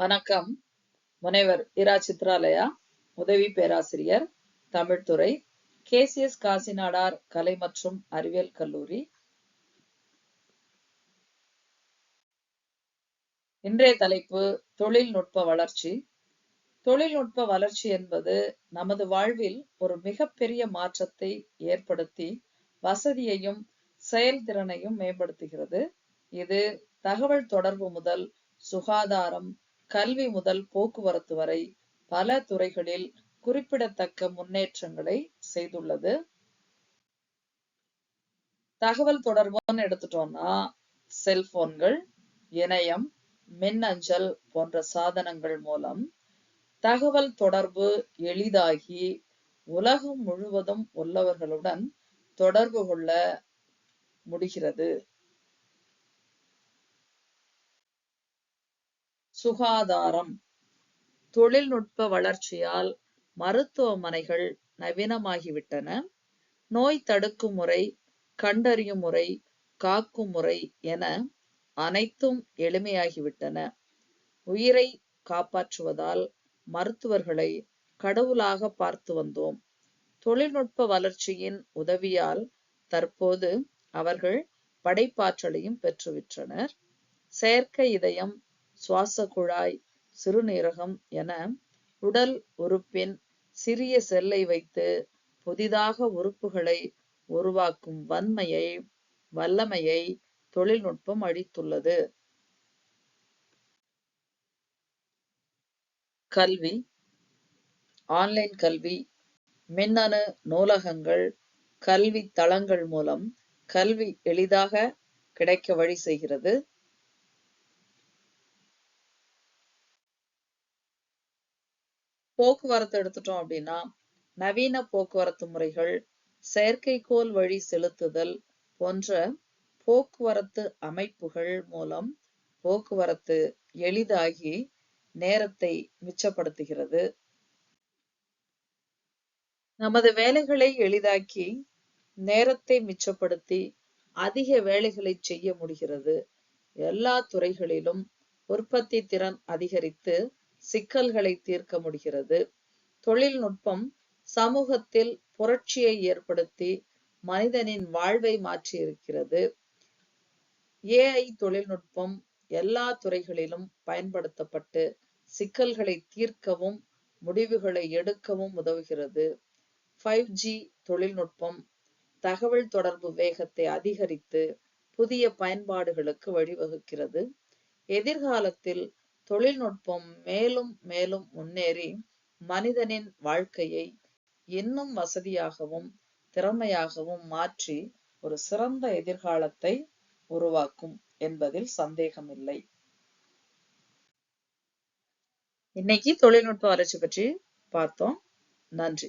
வணக்கம். முனைவர் இரா சித்ராலயா உதவி பேராசிரியர் தமிழ்துறை கேசிஎஸ் காசிநாடார் கலை மற்றும் அறிவியல் கல்லூரி. இன்றைய தலைப்பு தொழில்நுட்ப வளர்ச்சி. தொழில்நுட்ப வளர்ச்சி என்பது நமது வாழ்வில் ஒரு மிகப்பெரிய மாற்றத்தை ஏற்படுத்தி வசதியையும் செயல்திறனையும் மேம்படுத்துகிறது. இது தகவல் தொடர்பு முதல் சுகாதாரம் கல்வி முதல் போக்குவரத்து வரை பல துறைகளில் குறிப்பிடத்தக்க முன்னேற்றங்களை செய்துள்ளது. தகவல் தொடர்புன்னு எடுத்துட்டோம்னா செல்போன்கள் இணையம் மின்னஞ்சல் போன்ற சாதனங்கள் மூலம் தகவல் தொடர்பு எளிதாகி உலகம் முழுவதும் உள்ளவர்களுடன் தொடர்பு கொள்ள முடிகிறது. சுகாதாரம். தொழில்நுட்ப வளர்ச்சியால் மருத்துவமனைகள் நவீனமாகிவிட்டன. நோய் தடுக்கும் முறை கண்டறியும் முறை காக்கும் முறை என அனைத்தும் எளிமையாகிவிட்டன. உயிரை காப்பாற்றுவதால் மருத்துவர்களை கடவுளாக பார்த்து வந்தோம். தொழில்நுட்ப வளர்ச்சியின் உதவியால் தற்போது அவர்கள் படைப்பாற்றலையும் பெற்றுவிட்டனர் செயற்கை இதயம் சுவாச குழாய் சிறுநீரகம் என உடல் உறுப்பின் சிறிய செல்லை வைத்து புதிதாக உறுப்புகளை உருவாக்கும் வன்மையை வல்லமையை தொழில்நுட்பம் அளித்துள்ளது. கல்வி. ஆன்லைன் கல்வி மின்னணு நூலகங்கள் கல்வி தளங்கள் மூலம் கல்வி எளிதாக கிடைக்க வழி செய்கிறது. போக்குவரத்து எடுத்துட்டோம் அப்படின்னா நவீன போக்குவரத்து முறைகள் செயற்கைக்கோள் வழி செலுத்துதல் போன்ற போக்குவரத்து அமைப்புகள் மூலம் போக்குவரத்து எளிதாகி நேரத்தை மிச்சப்படுத்துகிறது. நமது வேலைகளை எளிதாக்கி நேரத்தை மிச்சப்படுத்தி அதிக வேலைகளை செய்ய முடிகிறது. எல்லா துறைகளிலும் உற்பத்தி திறன் அதிகரித்து சிக்கல்களை தீர்க்க முடிகிறது. தொழில்நுட்பம் சமூகத்தில் புரட்சியை ஏற்படுத்தி மனிதனின் வாழ்வை மாற்றியிருக்கிறது. ஏஐ தொழில்நுட்பம் எல்லா துறைகளிலும் பயன்படுத்தப்பட்டு சிக்கல்களை தீர்க்கவும் முடிவுகளை எடுக்கவும் உதவுகிறது. ஃபைவ் ஜி தொழில்நுட்பம் தகவல் தொடர்பு வேகத்தை அதிகரித்து புதிய பயன்பாடுகளுக்கு வழிவகுக்கிறது. எதிர்காலத்தில் தொழில்நுட்பம் மேலும் மேலும் முன்னேறி மனிதனின் வாழ்க்கையை இன்னும் வசதியாகவும் திறமையாகவும் மாற்றி ஒரு சிறந்த எதிர்காலத்தை உருவாக்கும் என்பதில் சந்தேகமில்லை. இன்னைக்கு தொழில்நுட்ப வளர்ச்சி பற்றி பார்த்தோம். நன்றி.